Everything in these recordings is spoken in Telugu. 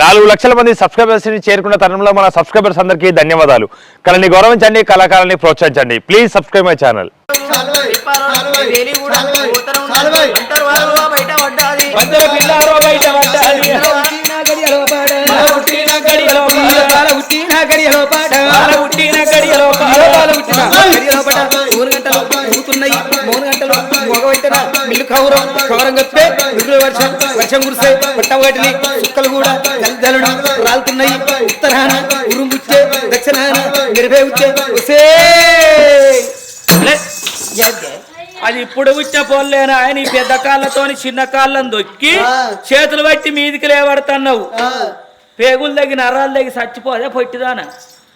నాలుగు లక్షల మంది సబ్స్క్రైబర్స్ని చేరుకున్న తరుణంలో మన సబ్స్క్రైబర్స్ అందరికీ ధన్యవాదాలు. కళని గౌరవించండి కళాకారాన్ని ప్రోత్సహించండి. Please subscribe my channel. మూడు గంటలు. మూడు గంటలు. మిల్లు కౌరం కౌరం కప్పే వర్షం వర్షం కురిసే పట్టవటిని సుక్కలు కూడా జలజలను రాలుతున్నాయి. ఉత్తరాన ఉరుముచ్చే దక్షిణాన ఉచ్చే. అది ఇప్పుడు వచ్చిన పోలేనా ఆయన ఈ పెద్ద కాళ్ళతోని చిన్న కాళ్ళని దొక్కి చేతులు బట్టి మీదికి లేవడుతున్నావు. పేగులు తగ్గి నరాలు తగ్గి చచ్చిపోదే పొట్టిదానా?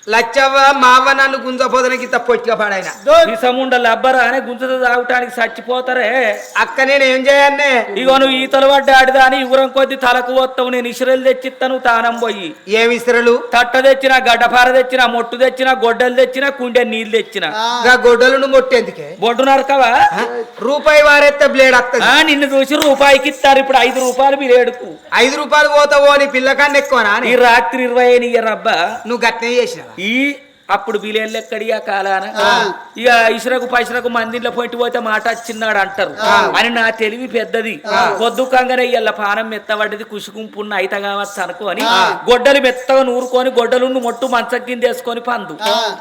లచ్చవ్వ మావ నన్ను గుంజపోదనకి పొట్టిగా పాడాయన విషముండ లబ్బరా అని గుంజత తాగటానికి చచ్చిపోతారే అక్క నేను ఏం చేయన్నే? ఇగో నువ్వు ఈతలు పడ్డ ఆడిదాని ఉరం కొద్ది తలకు పోతావు నేను ఇసురలు తెచ్చిస్తాను తానం పోయి. ఏమి ఇస్తరలు తట్ట తెచ్చిన గడ్డపార తెచ్చిన మొట్టు తెచ్చిన గొడ్డలు తెచ్చిన కుండె నీళ్ళు తెచ్చిన. గా గొడ్డలను మొట్టేందుకే బొడ్డు నరకవా? రూపాయి వారెత్తే బ్లేడ్ వస్తుంది ఆ, నిన్ను చూసి రూపాయికి ఇస్తారు ఇప్పుడు ఐదు రూపాయలు మీరు ఏడుకు ఐదు రూపాయలు పోతావో అని పిల్లకాన్ని ఎక్కువనా అని? ఈ రాత్రి ఇరవై ఇయ్యరబ్బా నువ్వు గట్నే చేసినావా? ఈ అప్పుడు బిలేళ్ళు ఎక్కడి ఆ. కాలాన ఇక ఇసురకు పైసరకు మందిలో పోయి పోతే మాట వచ్చిన్నాడు అంటారు. అని నా తెలివి పెద్దది. పొద్దు కంగానే ఇయ్యాల పానం మెత్తబడ్డది కుసుకుంపున్న అయిత కావచ్చు అనుకోని గొడ్డలు మెత్తగా నూరుకొని గొడ్డలు మొట్టు మంచం కింద వేసుకొని పందు.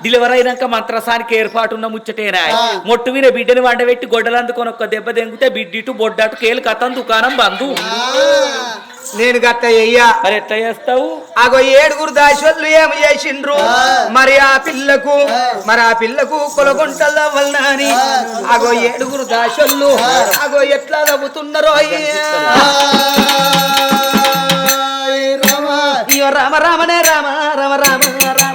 డెలివరీ అయినాక మంత్రసానికి ఏర్పాటున్న ముచ్చటేనా? మొట్టు మీద బిడ్డని వండబెట్టి గొడ్డలు అందుకొని ఒక్క దెబ్బ దెంగితే బిడ్డిటు బొడ్డటు కేలు కథం దుకాణం బందు. నేను గట్ట చెయ్యా. మరి ఎట్లా చేస్తావు? అగో ఏడుగురు దాశోళ్ళు ఏమి చేసిండ్రు? మరి ఆ పిల్లకు మరి ఆ పిల్లకు కొలగొంటల వలన అని అగో ఏడుగురు దాశోళ్ళు అగో ఎట్లా నవ్వుతున్నారో అయ్యో? రామ రామనే రామ రామ రామ రామ.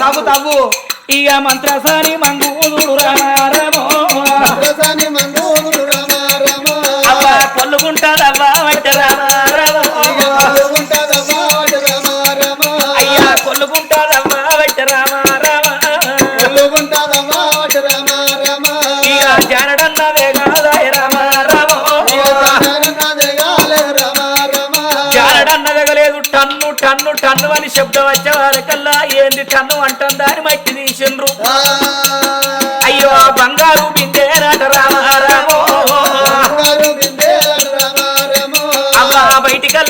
తవ్వు తవ్వు. ఇక మంత్రసాని మంగూదుడు రామారమో అయ్యా జానడన్నదే కాదాయ రామారమో జానడన్నదగలేదు టన్ను టన్ను టన్ను అని శబ్దం వచ్చే వారికల్లా ఏంది టన్ను అంటుందా అని మట్టి తీసిండ్రు. అయ్యో బంగారు బిందేనట రామారమో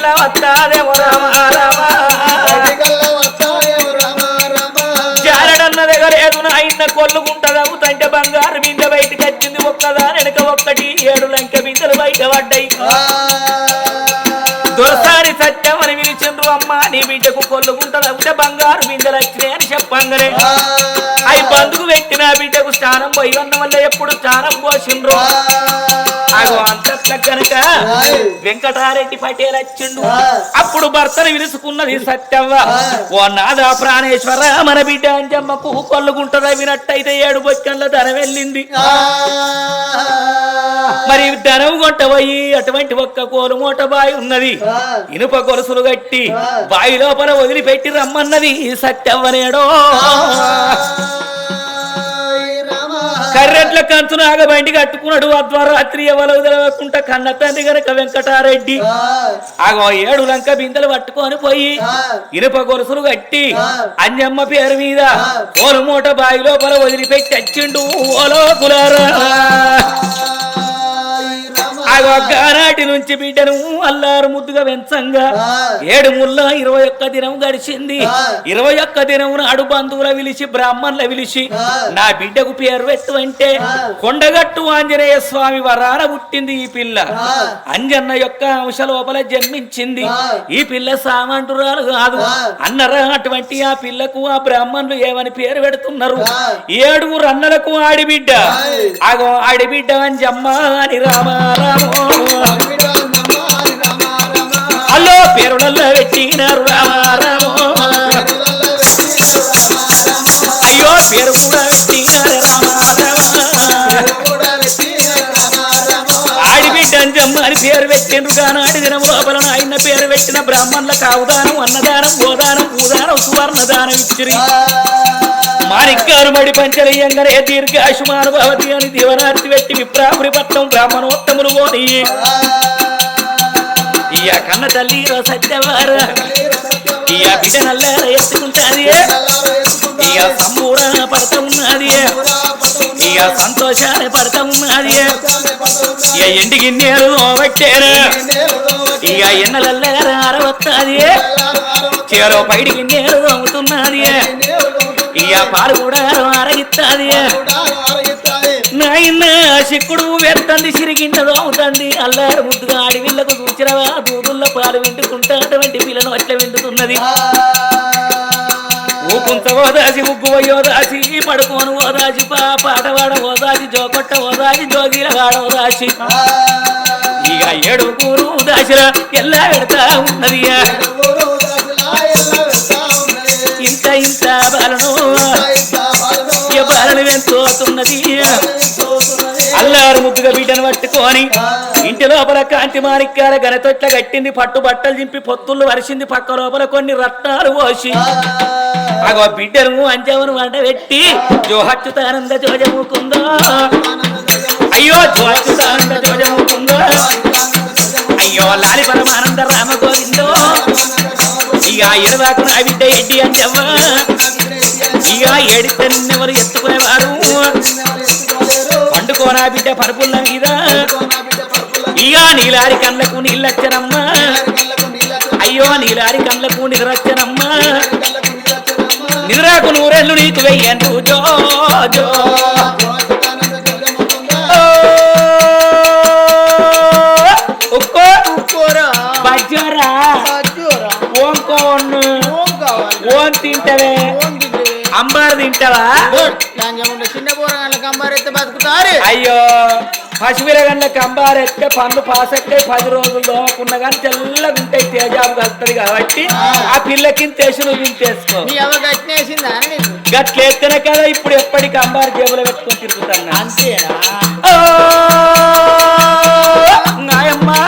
బయటికల్లా వస్తాదేమో ఏదున అయిన కొల్లుకుంటది అవుతంటే బంగారు బింద బయటకు వచ్చింది ఒక్కదాని వెనక ఒక్కటి. ఏడు లంక బిందెలు బయట పడ్డాయి. దొరసారి సత్యం అని పిలిచిండ్రు అమ్మ నీ బిడ్డకు కొల్లుకుంటది అవుతే బంగారు బిందెలు వచ్చినాయి అని చెప్పంగనే. అవి బందుకు పెట్టిన బిడ్డకు స్నానం పోయి ఉన్న వల్ల ఎప్పుడు స్నానం పోసిండ్రు. అంతట్ల కనుక వెంకటారెడ్డి పటేల్ వచ్చిండు. అప్పుడు భర్తను విలుసుకున్నది సత్యవ్వ. ఓ నాదా ప్రాణేశ్వర మన బిడ్డ అంజమ్మకు కొల్లుకుంటదా వినట్టయితే ఏడు బొక్కన్ల ధన వెళ్ళింది. మరి ధనం కొంట పోయి అటువంటి ఒక్క కోలు మూట బాయి ఉన్నది ఇనుప గొలుసులు కట్టి బాయి లోపల వదిలిపెట్టి రమ్మన్నది సత్యవ్వనేడో కర్రెట్ల కంచును ఆగబండి కట్టుకున్నాడు అద్వారాత్రి ఎవరు తెలవకుండా కన్న తండ్రి గనక వెంకటారెడ్డి. ఆగో ఏడు లంక బిందెలు పట్టుకొని పోయి ఇనుప గొలుసులు కట్టి అంజమ్మ పేరు మీద ఓలు మూట బావి లోపల వదిలిపెట్టి వచ్చిండు ఓలో కులారా ఆగో గానాటి నుంచి బిడ్డను అల్లారు ముద్దుగా పెంచంగా ఏడు ముల్ల ఇరవై ఒక్క దినం గడిచింది. ఇరవై ఒక్క దినం నాడు బంధువుల విలిచి బ్రాహ్మణుల విలిచి నా బిడ్డకు పేరు పెట్టు అంటే కొండగట్టు ఆంజనేయ స్వామి వరాన పుట్టింది ఈ పిల్ల. అంజన్న యొక్క అంశ లోపల జన్మించింది. ఈ పిల్ల సామంటురాలు కాదు. అన్నరా అటువంటి ఆ పిల్లకు ఆ బ్రాహ్మణులు ఏమని పేరు పెడుతున్నారు? ఏడుగురు అన్నలకు ఆడిబిడ్డ. ఆగో ఆడిబిడ్డ అంజమ్మ అని రామారామో అల్లో పేరుడల్లో పెట్టినారు రామారామో అయ్యో పేరు కూడా పెట్టినారు రామారామో ఆడిబిడ్డ అని పేరు పెట్టిండ్రు కానాడి దినం లోపల ఆయన పేరు పెట్టిన బ్రాహ్మణులకు అవదానం అన్నదానం గోదానం భూదానం సువర్ణదానం ఇచ్చిరి. మాణిక్యాలు మడి పంచరయ్యంగానే దీర్ఘాశుమాను భవతి అని దీవనార్తి పెట్టి విప్రాపురి పట్టం బ్రాహ్మణోత్తములు పోని. కన్న తల్లి రో సత్యవార. ఇక బిడ్డ నల్లార ఎత్తుకుంటాది ఇక సంబూర పడతా ఉన్నది. ఇక సంతోషాన్ని పడతా ఉన్నది. ఇక ఎండికి నీరు పెట్టారు. ఇక ఎన్నెలల్లార అరవత్తాది చీరో పైడికి నీరు తోముతున్నది. ఇక పాలు కూడా అరగిస్తాది నాయన శిక్కుడు వెత్తంది సిరిగింట దోముతంది అల్లారు ముద్దుగా అడవిళ్ళకు చూచిరవా దూదుల్లో పాలు వింటుకుంటా అటువంటి పిల్లను అట్లా వింటుతున్నది ఊకుంత ఓదాసి ముగ్గు ఓదాసి పడుకోను ఓదాసి పా పాటవాడ ఓదాసి జోకొట్ట ఓదాసి జోగిల వాడ ఓదాసి. ఇక ఏడుగురు దాసిర ఎల్లా పెడతా ఉన్నది. ఇంత ఇంత బాలను వెంతోతున్నది అల్లారు ముద్దుగా బిడ్డను పట్టుకొని ఇంటి లోపల కాంతి మాణిక్యాల గనతొట్ల కట్టింది పట్టు బట్టలు చింపి పొత్తులు వరిసింది పక్క లోపల కొన్ని రత్నాలు పోసి. అగో బిడ్డను అంజవను వంట పెట్టి జోహచ్యుతానంద జోజముకుందో అయ్యో జోహచ్యుతానంద జోజముకుందో అయ్యో లాలి పరమానంద రామ గోవిందో. ఇక ఇరవాకు నా బిడ్డ ఎడ్డి అంజవ్వ. ఇక ఏడితే నిన్నెవరు ఎత్తుకునేవారు? పండుకోనా బిడ్డ పరుపుల మీద ఇక నీలారి కళ్ళకు నీళ్ళచ్చనమ్మా. అయ్యో నీలారి కళ్ళకు నిద్రచ్చనమ్మా నిద్రకు నూరెళ్ళు నీకు వెయ్యండు జో జో. ఓ, తింటవే. అంబారు తింటావా? చిన్న పోరగాళ్ళకి బతుకుతారు అయ్యో పసిపిరగండ్లకి అంబారెత్తే పన్ను పాసెక్కే పది రోజుల్లో ఉన్న కానీ తెల్లగా ఉంటాయి తేజాబు కలుతుంది కాబట్టి ఆ. పిల్లకి తెసు నువ్వు తింటేసుకో మీ అవ్వ గట్టినేసిందా అని నీకు గట్లెత్తనే కదా ఇప్పుడు ఎప్పటికి అంబారు జేబులో పెట్టుకొని తిరుగుతాను అంతేనా? నాయమ్మా.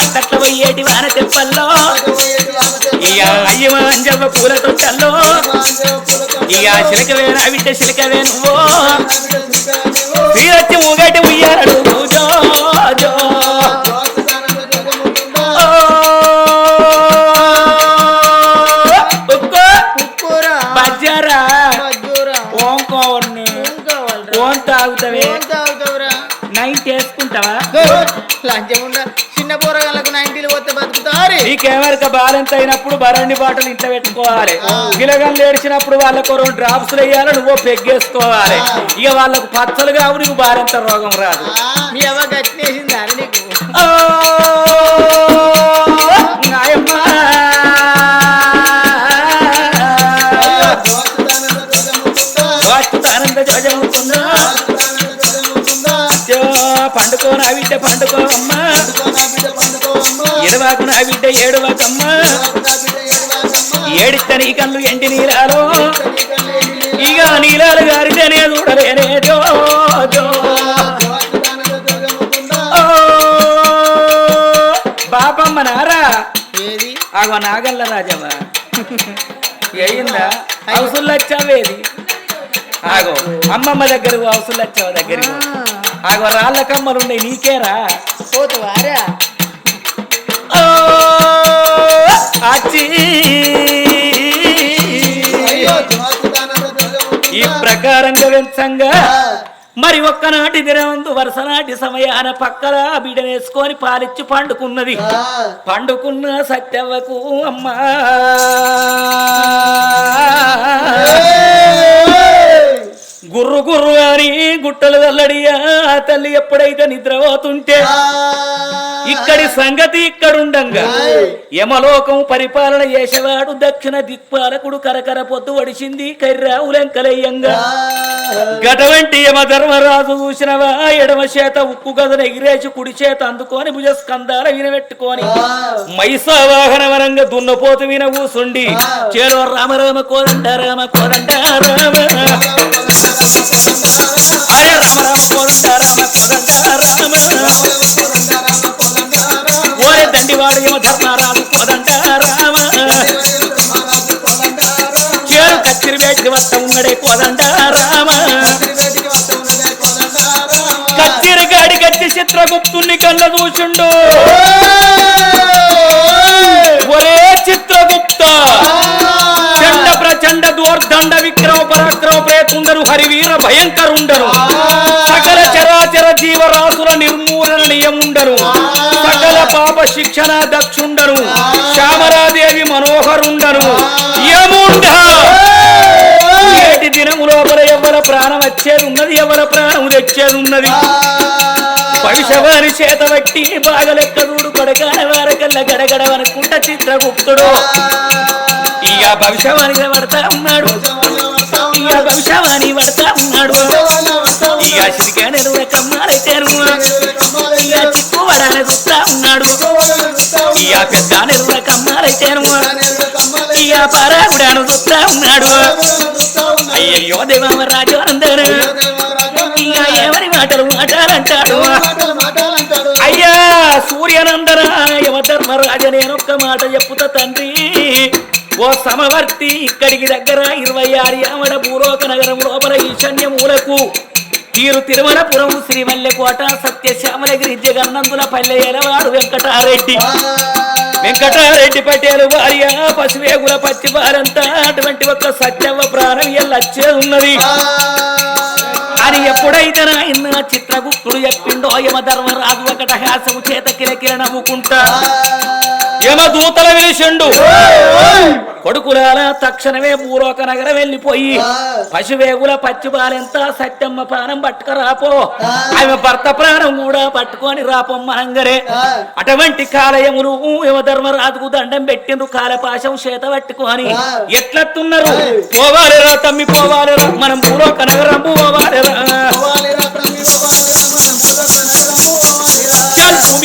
అంతట్లో పోయేటి వాన తెప్పల్లో ఇక అంజమ్మ పూలతో చల్లో. ఇక చిలకవే నా బిడ్డ చిలకవే నువ్వు. వీరొచ్చి ఊగటి ఉయ్యారడు తాగుతావే. నైన్ చేసుకుంటావా లంచం ఉండ చిన్న పోరగాళ్ళకు నైన్టీలు పోతే బతుకుతారు నీకెవరికి బాలెంత అయినప్పుడు బరండి బాటలు ఇంట్లో పెట్టుకోవాలి. పిల్లగాళ్ళు ఏడ్చినప్పుడు వాళ్ళకు రెండు డ్రాప్స్ వేయాలి నువ్వు పెగ్గేసుకోవాలి. ఇక వాళ్ళకు పచ్చలు కావు నీకు బాలెంత రోగం రాదు. మీ అవ్వ గట్టినేసిందా నీకు. పండుకో నా బిడ్డ పండుకో అమ్మా. ఎడవాకు నా బిడ్డ ఏడువాకమ్మా. ఏడిస్తే నీ కళ్ళు ఎండి నీరాలు ఇక నీలాలు గారితేనే చూడలేనే జో జో. ఓ, బాపమ్మ నారా. ఏది? ఆగో నాగల్ల రాజవ్వ అయిందా అవసులచ్చావేది ఆగో అమ్మమ్మ దగ్గర అవసులచ్చావ దగ్గర ఆగో రాళ్ళ కమ్మలు ఉన్నాయి నీకేరా పోతువారా అచ్చి ఈ ప్రకారంగా వెంచంగా మరి ఒక్కనాటి దినవందు వరుసనాటి సమయాన పక్కల బిడనేసుకొని పాలిచ్చి పండుకున్నది. పండుకున్న సత్యవ్వకు అమ్మా. గుర్రు గుర్రు అని గుట్టలు వెల్లడియా తల్లి ఎప్పుడైతే నిద్రపోతుంటే. ఇక్కడి సంగతి ఇక్కడుండంగా. యమలోకం పరిపాలన చేసేవాడు దక్షిణ దిక్పాలకుడు కరకర పొద్దు వడిసింది కర్రావులెంకలయ్యంగా గటువంటి యమ ధర్మరాజు చూసినవా? ఎడమ చేత ఉక్కు గదన ఎగిరేసి కుడి చేత అందుకొని భుజ స్కందాల వినబెట్టుకొని మైసా వాహన వరంగా దున్నపోతు విన కూసుండి. చేరో రామ రామ కోదండ రామ కోదండ రామ అరే రామ రామ కోదండ రామ కోదండ రామ. ఓరే దండివాడు యమ ధర్మరాజు కోదండ రామ. చేరు కత్తిరి వేటి వస్త ఉన్నడే కోదండ రామ గట్టి చిత్రగుప్తుని కళ్ళ చూసిండు ఒరే చిత్రగుప్త చండ ప్రచండ దూర్దండ విక్రమ పరాక్రమ ప్రేతుండరు హరివీర భయంకరుండరు. సకల చరాచర జీవరాశుల నిర్మూలన నియముండరు. సకల పాప శిక్షణ దక్షుండరు శ్యామరాదేవి మనోహరుండరు యముండ. ఏటి దినము లోపల ఎవర ప్రాణం వచ్చేది ఉన్నది ఎవర ప్రాణం తెచ్చేది ఉన్నది భవిష్యవారి చేత బట్టి బాగలెక్క దూరు కొడకాల వారకల్ల గడగడ అనుకుంట చిత్రగుప్తుడు. ఇక భవిష్యవాణిగా పడతా ఉన్నాడు. ఇక భవిష్యవాణి పడతా ఉన్నాడు. ఇక వడాలని అన్నాడు ఇయా పెద్ద నిర్వ కమ్మాలైతేను ఇయా పరాగుడాను చూస్తా ఉన్నాడు. అయ్యయ్యో దేవామ రాజు అందరు ఇక ఎవరి మాటలు మాటాలంటాడు? అయ్యా సూర్యనందన యమధర్మరాజ నేనొక్క మాట చెప్పుతా తండ్రి. ఓ సమవర్తి ఇక్కడికి దగ్గర ఇరవై ఆరు యామడ భూలోక నగరం లోపల ఈశాన్య మూలకు తీరు తిరుమలపురం శ్రీమల్లెకోట సత్యశ్యామలగిరి జగన్నందుల పల్లె ఎలవాడు వెంకటారెడ్డి. వెంకటారెడ్డి పటేలు భార్య పశువేగుల పచ్చి వారంతా అటువంటి ఒక సత్యవ ప్రాణం ఎల్లచ్చే ఉన్నది. అని ఎప్పుడైతే నాయన చిత్రగుప్తుడు చెప్పిండో యమ ధర్మరాజు ఒకట హాసము చేత కిలకిల నవ్వుకుంటా. యమ దూతల వేసిండు కొడుకులాల తక్షణమే పూర్వక నగరం వెళ్ళిపోయి పశువేగుల పచ్చి బాలెంత సత్యమ్మ ప్రాణం పట్టుకురాపో. ఆమె భర్త ప్రాణం కూడా పట్టుకొని రాపొమ్మనంగరే అటువంటి కాలయములు యమ ధర్మరాజుకు దండం పెట్టిండ్రు కాలపాశం చేత పట్టుకొని. ఎట్లత్తున్నారు? పోవాలిరా తమ్మి పోవాలిరా. మనం పూర్వక నగరం పోవాలిరా.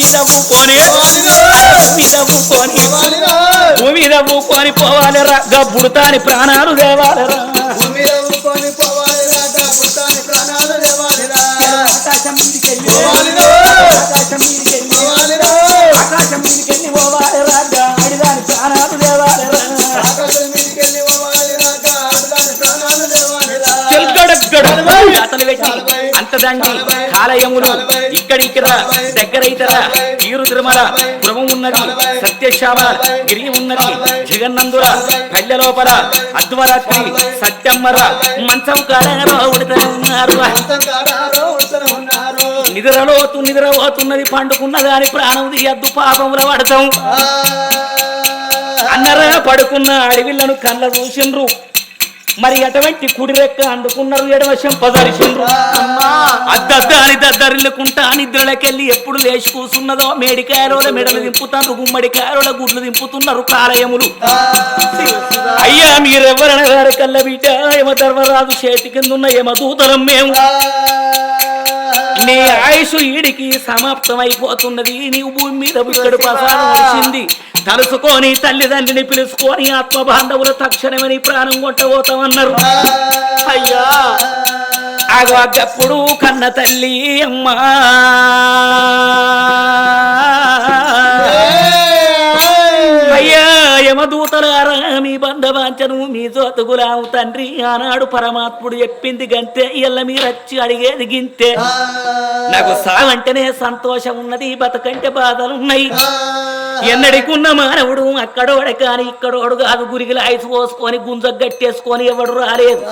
చల్ భూమి పోవాలిరా గబ్బుడుతాని ప్రాణాలు దేవాలిరా ఆకాశం మీదికెళ్ళి ఆకాశం మీదికెళ్ళి ఆకాశం మీదికెళ్ళి పోవాలిరా గాడిదాని ప్రాణాలు దేవాలిరా అతను పెట్టి అంతదండి కాలయములు ఇక్కడికిరా దగ్గరైతరా. తీరు తిరుమల పురము ఉన్నది సత్యశ్యామ గిరి ఉన్నది. జగన్నందుల పల్లె లోపల అద్వరాత్రి సత్యమ్మర. మంచం ఉడతనే ఉన్నారు. నిద్రలోతు నిద్రపోతున్నది. పండుకున్న దాని ప్రాణం తీయద్దు. పాపముల పడతాం. అన్నరా పడుకున్న అడవిలను కళ్ళ చూసిండ్రు. మరి అటువంటి కుడి రెక్క అందుకున్నారు ఎడవ చెంపదరిసిండ్రు అద్దద్దాని దద్దరిల్లుకుంటా నిద్రలకెళ్ళి ఎప్పుడు లేచి కూసున్నదో మేడికాయలోల మెడలు దింపుతారు గుమ్మడికాయలోల గుడ్లు దింపుతున్నారు కాలయములు. అయ్యా మీరెవరన గారు కళ్ళ బిడ్డ యమ ధర్మరాజు చేతి కిందున్న యమదూతలం మేము. నీ ఆయుష్ ఈడికి సమాప్తమైపోతున్నది. నీవు భూమి మీద ఇక్కడ ప్రసాదం వచ్చింది తలుసుకొని తల్లిదండ్రిని పిలుచుకొని ఆత్మ బాంధవుల తక్షణమని ప్రాణం కొట్టబోతామన్నారు. అయ్యా ఆగో అగ్గప్పుడు కన్న తల్లి అమ్మా. అయ్యా యమదూతలారా మీ బంధవాంచను మీ జోతుగులావు తండ్రి. ఆనాడు పరమాత్ముడు చెప్పింది గంతే ఇళ్ళ మీరచ్చి అడిగేది గింతే. నాకు సావంటేనే సంతోషం ఉన్నది బతకంటే బాధలున్నాయి. ఎన్నడికున్న మానవుడు అక్కడోడ కాని ఇక్కడోడు కాదు. గురిగిల ఐసు పోసుకొని గుంజ గట్టేసుకొని ఎవడు రాలేదు.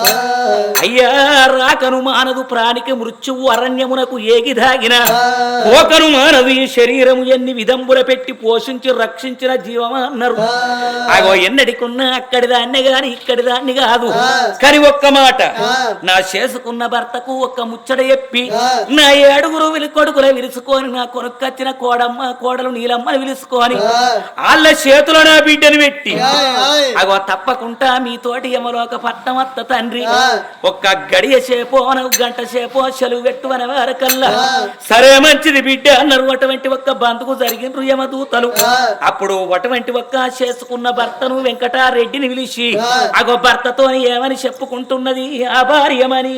అయ్యా రాకను మానదు ప్రాణికి మృత్యువు అరణ్యమునకు ఏగి దాగిన. పోకను మానదు ఈ శరీరము ఎన్ని విధంబుల పెట్టి పోషించి రక్షించిన జీవమా అన్నారు అగో ఎన్నడికున్నా అక్కడి దాన్ని గాని ఇక్కడి దాన్ని కాదు కానీ ఒక్క మాట. నా చేసుకున్న భర్తకు ఒక్క ముచ్చట చెప్పి నా ఏడుగురు విలి కొడుకుల విలుసుకొని నా కొనుక్కొచ్చిన కోడమ్మ కోడలు నీలమ్మని విలుసుకొని వాళ్ళ చేతుల నా బిడ్డను పెట్టి అగో తప్పకుండా మీతోటి యమలోక పట్టమత్త తండ్రి. ఒక్క గడియ సేపో గంట సేపో సెలవు పెట్టు అనే వారకల్లా సరే మంచిది బిడ్డ అన్నారు అటువంటి ఒక్క బంధుకు జరిగిన యమదూతలు. అప్పుడు అటువంటి ఒక్క చేసుకున్న భర్తను వెంకటారెడ్డిని పిలిచి అగో భర్తతో ఏమని చెప్పుకుంటున్నది? ఆ భార్యమని.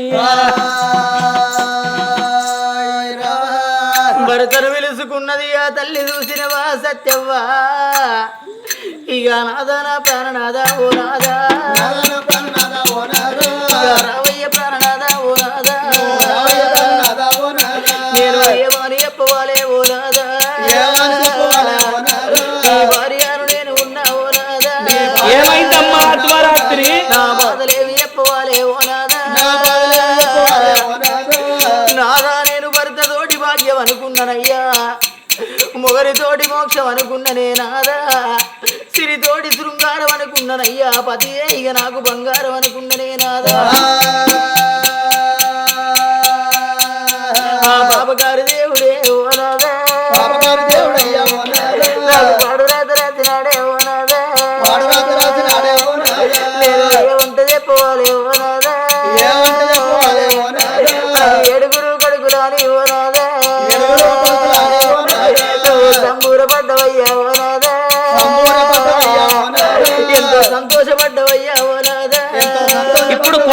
భరతను పిలుచుకున్నది ఆ తల్లి చూసినవా సత్యవ్వా? ఇక నాదన ప్రాణనాద ఓ నాదా. ప్రాణనాద ఓ నాదా. మోక్షం అనుకున్ననే నాదా. సిరితోటి శృంగారం అనుకున్ననయ్యా. పతియే ఇక నాకు బంగారం అనుకున్ననే నాదా. ఆ. బాబగారి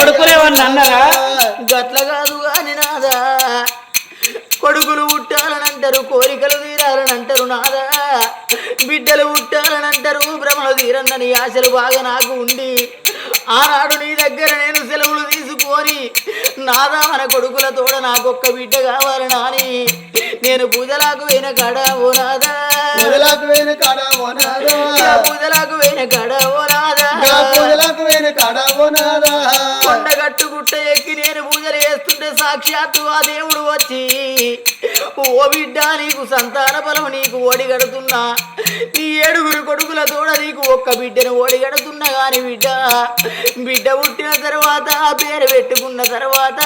కొడుకులే వాళ్ళు అన్నారా? గట్ల కాదు కాని నాదా. కొడుకులు పుట్టాలని అంటారు కోరికలు తీరాలని అంటారు నాదా. బిడ్డలు పుట్టాలని అంటారు భ్రమలు తీరన్నని ఆశలు బాగా నాకు ఉండి ఆనాడు నీ దగ్గర నేను సెలవులు తీసుకొని నాదా మన కొడుకుల తోడ నాకొక్క బిడ్డ కావాలి నాని. నేను పూజలాకు పోయిన కాడ ఓ నాదా సాక్షాత్తు ఆ దేవుడు వచ్చి ఓ బిడ్డ నీకు సంతాన బలం నీకు ఓడిగడుతున్నా నీ ఏడుగురు కొడుకుల తోడ నీకు ఒక్క బిడ్డను ఓడిగడుతున్నా గాని బిడ్డ బిడ్డ పుట్టిన తర్వాత ఆ పేరు పెట్టుకున్న తర్వాత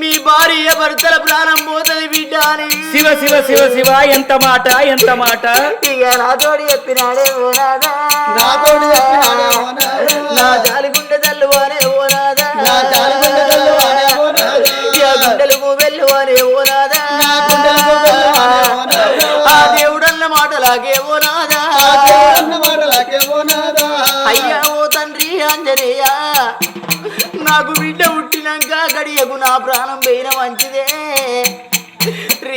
మీ భార్య భర్తల ప్రాణం పోతుంది బిడ్డ అని. శివ శివ శివ శివ ఎంత మాట ఎంత మాట. ఇక నాతోడి చెప్పినాడే ఓ నాదా నాతోటి చెప్పినాడే. నా జాలిగుండె మాటలాగే ఓ నాదా ఓ. అయ్యా ఓ తండ్రి ఆంజనేయ నాకు బిడ్డ పుట్టినాక గడియకు నా ప్రాణం పోయిన మంచిదే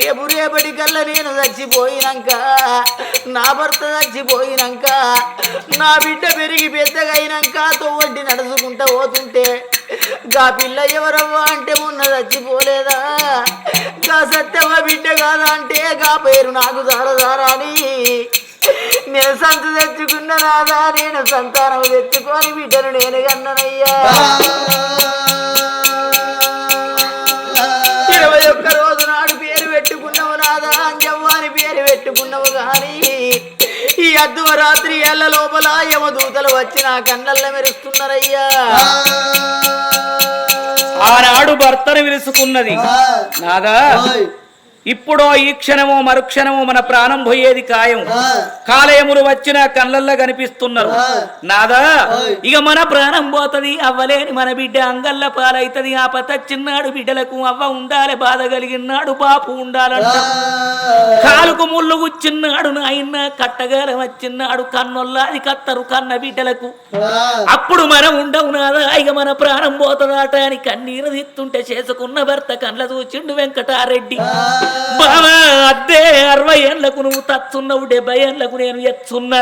రేపు రేపటి కల్లా నేను చచ్చిపోయినాక? నా భర్త చచ్చిపోయినాక? నా బిడ్డ పెరిగి పెద్దగా అయినాక తోవడ్డి నడుచుకుంటా పోతుంటే గా పిల్ల ఎవరవ్వా అంటే మొన్న చచ్చిపోలేదా? గా సత్యవ బిడ్డ కాదా అంటే గా పేరు నాకు జారదారా అని. నేను సంత తెచ్చుకున్న రాదా నేను సంతానం తెచ్చుకొని బిడ్డను నేను కన్ననయ్యా. గాని ఈ అద్దువ రాత్రి ఏళ్ళ లోపల యమదూతలు వచ్చి నా కళ్ళల్లో మెరుస్తున్నారయ్యా. ఆనాడు భర్తను విలుసుకున్నది నాదా. ఇప్పుడో ఈ క్షణమో మరుక్షణమో మన ప్రాణం పోయేది ఖాయం. కాలయములు వచ్చిన కళ్ళల్లో కనిపిస్తున్నారు. నాదా. ఇక మన ప్రాణం పోతది అవ్వలేని మన బిడ్డ అంగల్ల పాలైతది ఆ పత చిన్నాడు బిడ్డలకు అవ్వ ఉండాలి బాధ కలిగినాడు బాపు ఉండాలంట. కాలుకు ముళ్ళు గుచ్చిన్నాడు నాయన్న కట్టగాలం వచ్చిన్నాడు కన్నొల్లాది కత్తరు కన్న బిడ్డలకు. అప్పుడు మనం ఉండవు నాదా ఇక మన ప్రాణం పోతుందాట అని కన్నీరు తిత్తుంటే చేసుకున్న భర్త కళ్ళ చూచిండు వెంకటారెడ్డి. బావా అద్దే అరవై ఏళ్ళకు నువ్వు తచ్చున్నావు డెబ్బై ఏళ్ళకు నేను ఎత్తున్నా.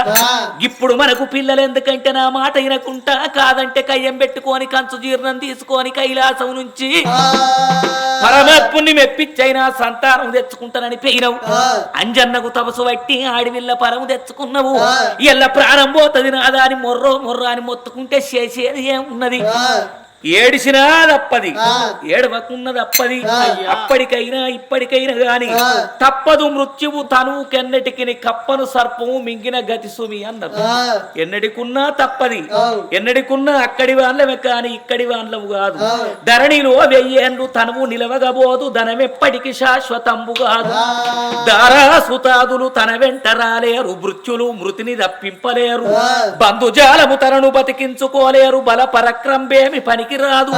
ఇప్పుడు మనకు పిల్లలు ఎందుకంటే నా మాట వినకుంటా కాదంటే కయ్యం పెట్టుకొని కంచు జీర్ణం తీసుకొని కైలాసం నుంచి పరమాత్ముని మెప్పించైనా సంతానం తెచ్చుకుంటానని పోయినవు. అంజన్నకు తపసు పట్టి ఆడివిల్ల పరము తెచ్చుకున్నావు. ఇలా ప్రాణం పోతుంది నాదా అని మొర్రో మొర్రో అని మొత్తుకుంటే చేసేది ఏమున్నది? ఏడిసినా తప్పది. ఏడవకున్నది అప్పది అప్పటికైనా ఇప్పటికైనా గాని తప్పదు మృత్యువు తను కెన్నటికి కప్పను సర్పము మింగిన గతి సుమి అన్నారు ఎన్నటికున్నా తప్పది. ఎన్నటికున్నా అక్కడి వాళ్ళమే కాని ఇక్కడి వాళ్ళము కాదు. ధరణిలో వెయ్యేండ్లు తనువు నిలవగబోదు ధనమెప్పటికి శాశ్వతంబు కాదు. దారాసుతాదులు తన వెంట రాలేరు మృత్యులు మృతిని తప్పింపలేరు బంధుజాలము తనను బతికించుకోలేరు బల పరక్రంబేమి పనికి రాదు.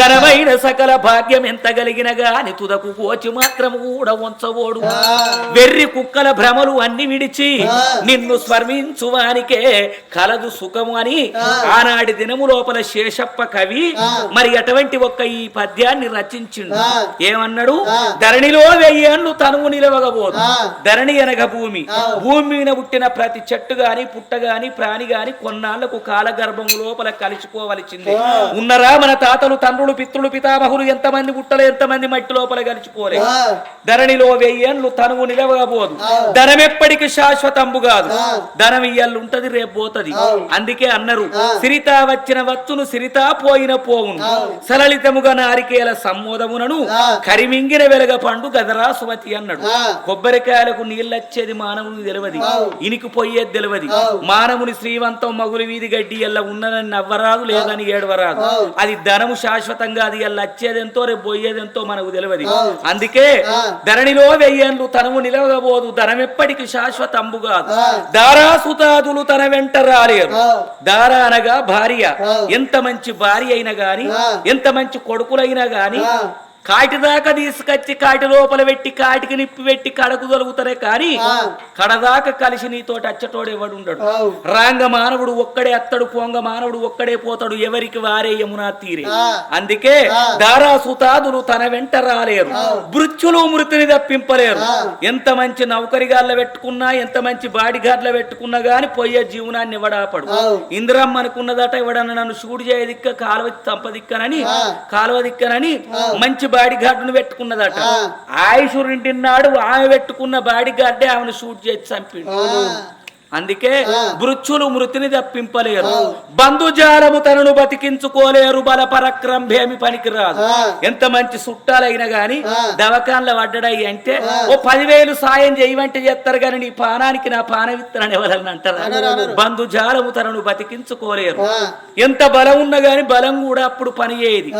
ఘనమైన సకల భాగ్యం ఎంత కలిగిన గాని తుదకు కోచి మాత్రము కూడా ఉంచవోడు వెర్రి కుక్కల భ్రమలు అన్ని విడిచి నిన్ను స్మరించువానికే కలదు సుఖము అని ఆనాటి దినము లోపల శేషప్ప కవి మరి అటువంటి ఒక్క ఈ పద్యాన్ని రచించిండు. ఏమన్నాడు? ధరణిలో వెయ్యేళ్ళు తనువు నిలవగబోదు. ధరణి అనగ భూమి. భూమి మీద పుట్టిన ప్రతి చెట్టు గాని పుట్ట గాని ప్రాణి గాని కొన్నాళ్ళకు కాలగర్భము లోపల కలిసిపోవలసింది. ఉన్నరా? మన తాతలు తండ్రులు పితృలు పితామహులు ఎంతమంది పుట్టలు ఎంతమంది మట్టి లోపల గడిచిపోలే. ధరణిలో వెయ్యేళ్ళు తనువు నిలవబోదు. ధనం ఎప్పటికి శాశ్వతంబు కాదు. ధనం ఇయ్యాళ్ళు ఉంటది రేపు పోతది. అందుకే అన్నారు సిరిత వచ్చిన వచ్చును సిరిత పోయిన పోవును. సలలితముగా నారికేల సమ్మోదమునను కరిమింగిన వెలగ పండు గదరా సుమతి అన్నాడు కొబ్బరికాయలకు నీళ్ళొచ్చేది మానవుని తెలియదు ఇనికి పోయేది తెలియదు మానవుని శ్రీవంతం మగులు వీధి గడ్డి ఎల్ల ఉన్నదని నవ్వరాదు లేదని ఏడవరాదు. అది ధనము శాశ్వతంగా అది ఎల్ల వచ్చేదెంతో రేపు పోయేదెంతో మనకు తెలియదు. అందుకే ధరణిలో వెయ్యేళ్ళు తనము నిలవబోదు ధనం ఎప్పటికి శాశ్వతంబు కాదు. దారాసుతాదులు తన వెంట రాలేరు. దార అనగా భార్య. ఎంత మంచి భార్య అయినా గాని ఎంత మంచి కొడుకులైనా గాని కాటి దాకా తీసుకొచ్చి కాటి లోపల పెట్టి కాటికి నిప్పి పెట్టి కడకు కానీ కడదాకా కలిసి నీతోటి అచ్చటోడు ఎవడు ఉండడు. రాంగ మానవుడు ఒక్కడే అత్తడు పోంగ మానవుడు ఒక్కడే పోతాడు ఎవరికి వారే యమునా తీరే. అందుకే దారాసుతాదులు తన వెంట రాలేరు. మృత్యులు మృతిని తప్పింపలేరు ఎంత మంచి నౌకరిగాళ్ళ పెట్టుకున్నా ఎంత మంచి బాడిగాడ్ల పెట్టుకున్నా గాని పోయే జీవనాన్ని ఎవడాపడు ఇందిరమ్మ అనుకున్నదట ఎవడన్నా నన్ను షూట్ చేయదిక్క కాలువ తంపదిక్కనని కాలువ దిక్కనని మంచి బాడీ గార్డును పెట్టుకున్నదట ఆయుషురింటిన్నాడు ఆమె పెట్టుకున్న బాడీ గార్డే ఆమెను షూట్ చేసి చంపిండు. అందుకే మృత్యులు మృతిని తప్పింపలేరు బంధుజాలము తనను బతికించుకోలేరు బల పరక్రంభేమి పనికిరాదు ఎంత మంచి చుట్టాలైనా గాని దవకాన్ల పడ్డడాయి అంటే ఓ పదివేలు సాయం చేయమంటే చేస్తారు కానీ నీ పానానికి నా పాన విత్తనాన్ని ఎవరన్నా అంటారు? బంధుజాలము తనను బతికించుకోలేరు. ఎంత బలం ఉన్నా గాని బలం కూడా అప్పుడు పనిచేయది.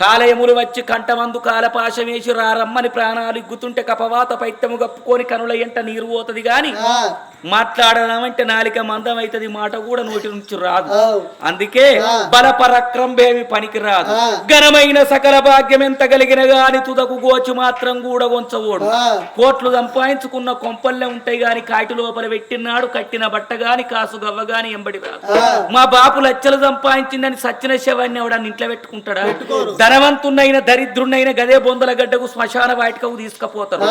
కాలయములు వచ్చి కంటమందు కాలపాశ వేసి రారమ్మని ప్రాణాలు ఇగ్గుతుంటే కపవాత పైత్యము గప్పుకొని కనుల ఎంట నీరు పోతది గాని మాట్లాడదామంటే నాలిక మందం అవుతుంది మాట కూడా నోటి నుంచి రాదు. అందుకే బల పరక్రంభేమి పనికి రాదు ఘనమైన సకల భాగ్యం ఎంత కలిగిన గాని తుదకు గోచి మాత్రం కూడా ఉంచవోడు కోట్లు సంపాదించుకున్న కొంపల్లే ఉంటాయి గాని కాటి లోపల పెట్టినాడు కట్టిన బట్ట గాని కాసు గవ్వ గాని ఎంబడి రాదు. మా బాపు లచ్చలు సంపాదించిందని సచ్చిన శవాన్ని ఎవడన్నా ఇంట్లో పెట్టుకుంటాడా? ధనవంతున్నైన దరిద్రున్నైన గదే బొందల గడ్డకు శ్మశాన వాటికకు తీసుకుపోతారు.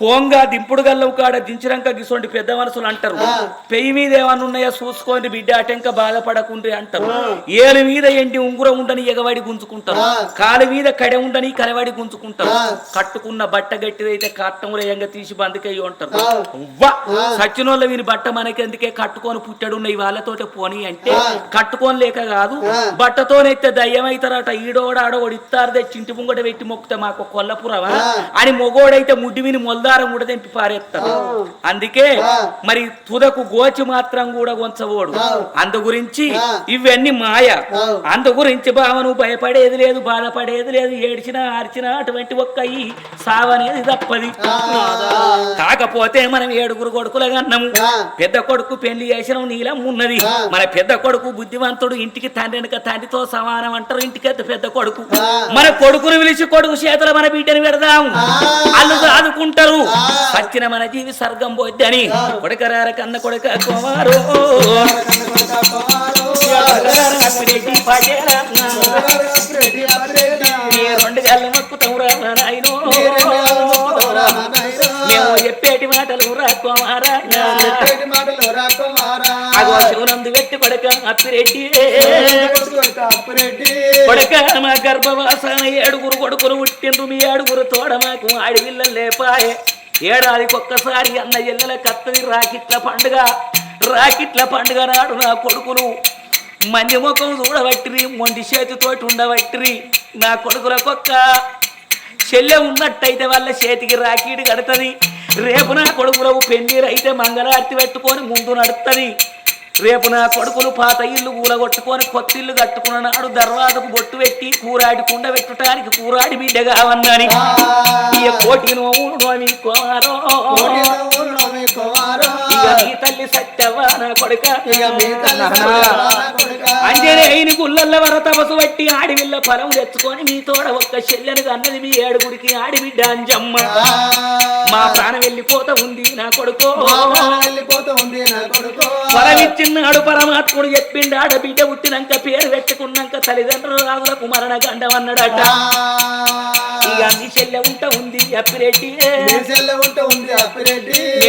పోంగా దింపుడు గల్లం కాడ దించినాక గిసోంటి పెద్ద మనసులు అంటారు. పెయ్యి మీద ఏమన్నా ఉన్నాయా? చూసుకోండి బిడ్డ అటెంక బాధపడకుండ్రి అంటారు. ఏలు మీద ఎండి ఉంగురం ఉండని ఎగవాడి గుంజుకుంటారు. కాలు మీద కడె ఉండని కలవాడి గుంజుకుంటారు. కట్టుకున్న బట్ట గట్టిదైతే కట్టములు ఏంగా తీసి బందుకయ్యి ఉంటారు! సచ్చినోళ్ళ వీని బట్ట మనకెందుకే కట్టుకొని పుట్టాడున్న వాళ్ళతోటే పోని అంటే కట్టుకొని లేక కాదు బట్టతోనైతే దయ్యం అవుతారట ఈడోడ ఆడోడు ఇస్తారు తెచ్చి ఇంటి ముంగట పెట్టి మొక్కితే మాకు కొల్లపురమా అని మొగోడైతే ముడ్డి విని మొల్దారం కూడా తెంపి పారేస్తారు అందుకే మరి తుదకు గోచి మాత్రం కూడా కొంచవోడు అందు గురించి ఇవన్నీ మాయ. అందు గురించి బావను భయపడేది లేదు బాధపడేది లేదు ఏడ్చినా ఆర్చినా అటువంటి ఒక్క ఈ సావనేది తప్పది. కాకపోతే మనం ఏడుగురు కొడుకుల అన్నము పెద్ద కొడుకు పెళ్ళి చేసిన నీలం ఉన్నది. మన పెద్ద కొడుకు బుద్ధివంతుడు ఇంటికి తండ్రి వెనుక తండ్రితో సమానం అంటారు ఇంటికి పెద్ద కొడుకు. మన కొడుకును పిలిచి కొడుకు చేతుల మన బిడ్డను పెడదాం అల్లు ఆదుకుంటారు వచ్చిన మన జీవి స్వర్గం పోద్ది అని కొడకరార కన్న కొడక కుమారు రెండు గల్ల మొక్కుతావురా నాయనో. మేము చెప్పేటి మాటలు రా కుమారా శివనందు పెట్టి కొడక అప్పిరెడ్డి. కొడక మా గర్భవాసాన ఏడుగురు కొడుకులు పుట్టిండ్రు. మీ ఏడుగురు తోడ మాకు ఆడివిల్ల లేపాయే. ఏడాదికి ఒక్కసారి అన్న ఎల్లెల కత్తది రాకిట్ల పండుగ. రాకిట్ల పండుగ నాడు నా కొడుకులు మంది ముఖం చూడబట్టిరి మొండి చేతితోటి ఉండబట్టిరి. నా కొడుకులకొక్క చెల్లె ఉన్నట్టయితే వాళ్ళ చేతికి రాకీడు కడుతుంది. రేపు నా కొడుకులకు పెళ్ళిరు అయితే మంగళారతి పెట్టుకొని ముందు నడుతుంది రేపు నా కొడుకులు పాత ఇల్లు కూలగొట్టుకొని కొత్త ఇల్లు కట్టుకున్న నాడు దర్వాజకు బొట్టు పెట్టి కూరాడి కుండ పెట్టడానికి కూరాడి బిడ్డ కావన్నాని ఈ కోటి నోములు నోమి కోమారో. మీ తల్లి నా కొడుక. అంజనేయుని గుళ్ళల్ల వర తపసు పట్టి ఆడివిల్ల ఫలం తెచ్చుకొని మీ తోడ ఒక్క చెల్లెని అన్నది మీ ఏడుగురికి ఆడిబిడ్డ అంజమ్మ. మా ప్రాణం వెళ్ళిపోతా ఉంది నా కొడుకో. ఫలమిచ్చిన్నాడు పరమాత్ముడు చెప్పిండు ఆడబిడ్డ పుట్టినాక పేరు పెట్టుకున్నాక తల్లిదండ్రులు రాజులకు మరణ గండం అన్నాడట. ఇక మీ చెల్లె ఉంట ఉంది అప్పిరెడ్డి. ఉంటే ఉంది అప్పిరెడ్డి.